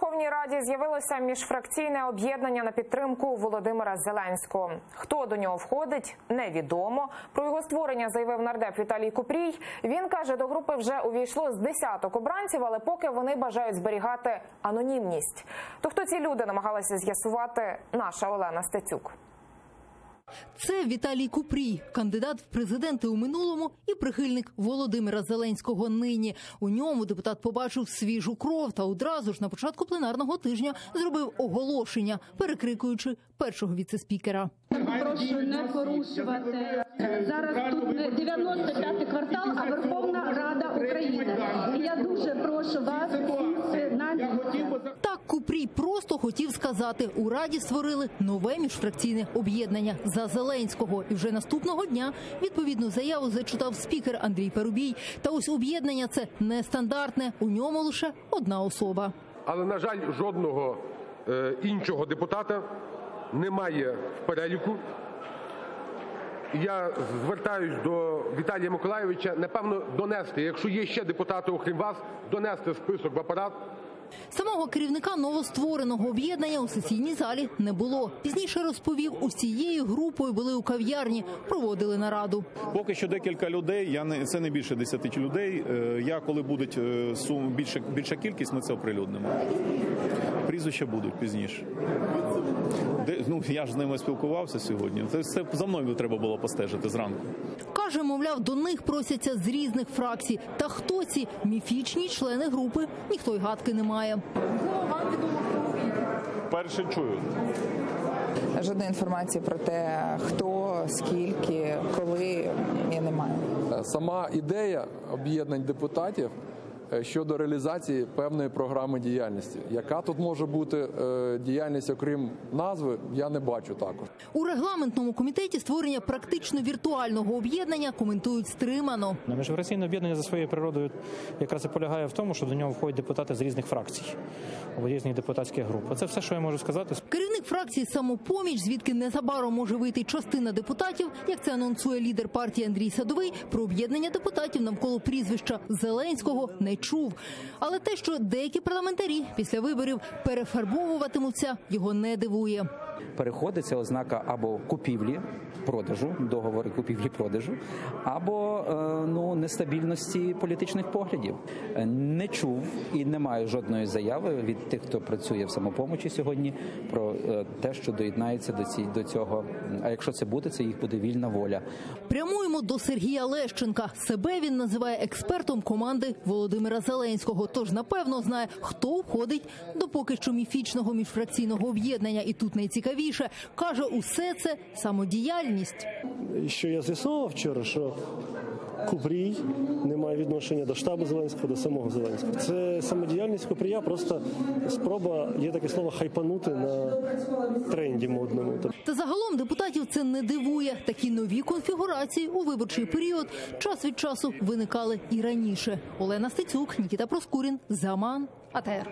Верховній Раді з'явилося міжфракційне об'єднання на підтримку Володимира Зеленського. Хто до нього входить, невідомо. Про його створення заявив нардеп Віталій Купрій. Він каже, до групи вже увійшло з десяток обранців, але поки вони бажають зберігати анонімність. То хто ці люди намагалися з'ясувати наша Олена Стецюк. Це Віталій Купрій, кандидат в президенти у минулому і прихильник Володимира Зеленського нині. У ньому депутат побачив свіжу кров та одразу ж на початку пленарного тижня зробив оголошення, перекрикуючи першого віцеспікера. Прошу не порушувати. Зараз тут не 95-й квартал, а Верховна Рада України. І я дуже прошу вас місце. Так Купрій просто хотів сказати, у раді створили нове міжфракційне об'єднання за Зеленського. І вже наступного дня відповідну заяву зачитав спікер Андрій Парубій. Та ось об'єднання це нестандартне. У ньому лише одна особа. Але, на жаль, жодного е, іншого депутата немає в переліку. Я звертаюсь до Віталія Миколайовича, напевно, донести, якщо є ще депутати, окрім вас, донести список в апарат. Самого керівника новоствореного об'єднання у сесійній залі не було. Пізніше розповів, усією групою були у кав'ярні, проводили нараду. Поки що декілька людей. Я не це не більше 10 людей. Е, Я коли буде сум більше більша кількість, ми це оприлюднимо. Прізвища будуть пізніше. Де ну я ж з ними спілкувався сьогодні. Це все за мною треба було постежити зранку. Каже, мовляв, до них просяться з різних фракцій. Та хто ці міфічні члени групи? Ніхто й гадки не має. Перше чую. Жодної інформації про те, хто, скільки, коли я не маю. Сама ідея об'єднань депутатів е, щодо реалізації певної програми діяльності. Яка тут може бути е, діяльність, окрім назви, я не бачу також. У регламентному комітеті створення практично віртуального об'єднання коментують стримано. На міжфракційне об'єднання за своєю природою якраз і полягає в тому, що до нього входять депутати з різних фракцій або різних депутатських груп. Це все, що я можу сказати. Фракції самопоміч, звідки незабаром може вийти частина депутатів, як це анонсує лідер партії Андрій Садовий, про об'єднання депутатів навколо прізвища Зеленського не чув. Але те, що деякі парламентарі після виборів перефарбовуватимуться, його не дивує. Переходи це ознака або купівлі, продажу, договори купівлі-продажу, або е, ну нестабільності політичних поглядів. Е, Не чув і не маю жодної заяви від тих, хто працює в самопомочі сьогодні, про е, те, що доєднається до ці до цього. А якщо це буде, це їх буде вільна воля. Прямуємо до Сергія Лещенка. Себе він називає експертом команди Володимира Зеленського. Тож напевно знає, хто входить до поки що міфічного міжфракційного об'єднання. І тут найцікавіше каже, усе це самодіяльність. що я з'ясував вчора, що Купрій не має відношення до штабу Зеленського, до самого Зеленського. Це самодіяльність Купрія, просто спроба, є таке слово хайпанути на тренді модному. Та загалом депутатів це не дивує. Такі нові конфігурації у виборчий період час від часу виникали і раніше. Олена Стецюк, Нікіта Проскурін, Заман, АТР.